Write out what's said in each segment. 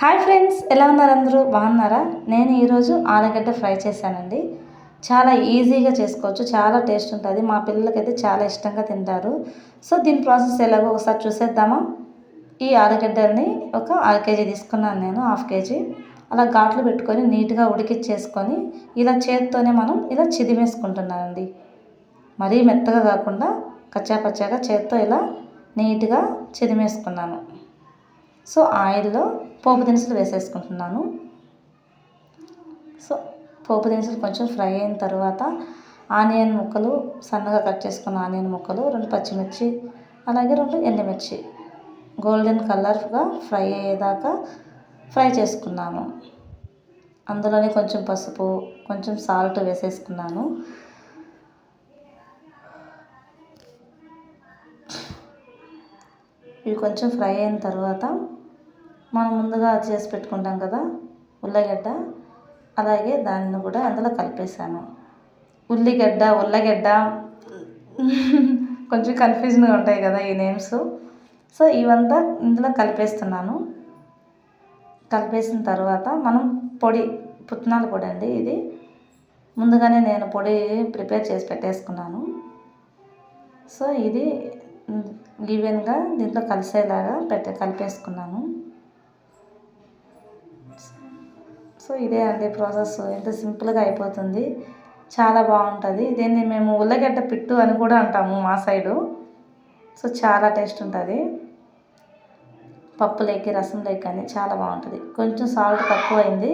Hi friends ఎలా ఉన్నారు అందరూ? బాగున్నారా? నేను ఈరోజు ఆలుగడ్డ ఫ్రై చేశానండి. చాలా ఈజీగా చేసుకోవచ్చు చాలా టేస్ట్ ఉంటుంది. మా పిల్లలకైతే చాలా ఇష్టంగా తింటారు. సో దీని ప్రాసెస్ ఎలాగో ఒకసారి చూసేద్దామా? ఈ ఆలుగడ్డల్ని ఒక అర కేజీ తీసుకున్నాను నేను హాఫ్ కేజీ. అలా ఘాట్లు పెట్టుకొని నీట్గా ఉడికిచ్చేసుకొని ఇలా చేత్తోనే మనం ఇలా చిదిమేసుకుంటున్నానండి. మరీ మెత్తగా కాకుండా కచ్చా పచ్చాగా చేత్తో ఇలా నీట్గా చిదిమేసుకున్నాను. సో ఆయిల్లో పోపు దినుసులు వేసేసుకుంటున్నాను. సో పోపు దినుసులు కొంచెం ఫ్రై అయిన తర్వాత ఆనియన్ ముక్కలు సన్నగా కట్ చేసుకున్న ఆనియన్ ముక్కలు రెండు పచ్చిమిర్చి అలాగే రెండు ఎండుమిర్చి. గోల్డెన్ కలర్గా ఫ్రై అయ్యేదాకా ఫ్రై చేసుకున్నాను. అందులోనే కొంచెం పసుపు కొంచెం సాల్ట్ వేసేసుకున్నాను. ఇవి కొంచెం ఫ్రై అయిన తర్వాత మనం ముందుగా చేసి పెట్టుకుంటాం కదా ఉల్లగడ్డ. అలాగే దాన్ని కూడా అందులో కలిపేసాను ఉల్లిగడ్డ ఉల్లగడ్డ. కొంచెం కన్ఫ్యూజన్గా ఉంటాయి కదా ఈ నేమ్స్ సో ఇవంతా ఇందులో కలిపేస్తున్నాను. కలిపేసిన తర్వాత మనం పొడి పుట్నాల పొడి అండి ఇది. ముందుగానే నేను పొడి ప్రిపేర్ చేసి పెట్టేసుకున్నాను. సో ఇది ఈవెన్గా దీంట్లో కలిసేలాగా పెట్టే కలిపేసుకున్నాను. సో ఇదే అండి ప్రాసెస్. ఎంత సింపుల్గా అయిపోతుంది. చాలా బాగుంటుంది. దీన్ని మేము ఉల్లగడ్డ పిట్టు అని కూడా అంటాము మా సైడు. సో చాలా టేస్ట్ ఉంటుంది. పప్పులోకి రసంలోకి కానీ చాలా బాగుంటుంది. కొంచెం సాల్ట్ తక్కువ అయింది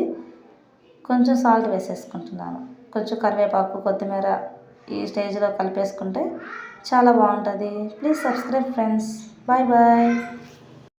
కొంచెం సాల్ట్ వేసేసుకుంటున్నాను. కొంచెం కరివేపాకు కొత్తిమీర ఈ స్టేజ్లో కలిపేసుకుంటే చాలా బాగుంటుంది. Please subscribe friends. Bye bye.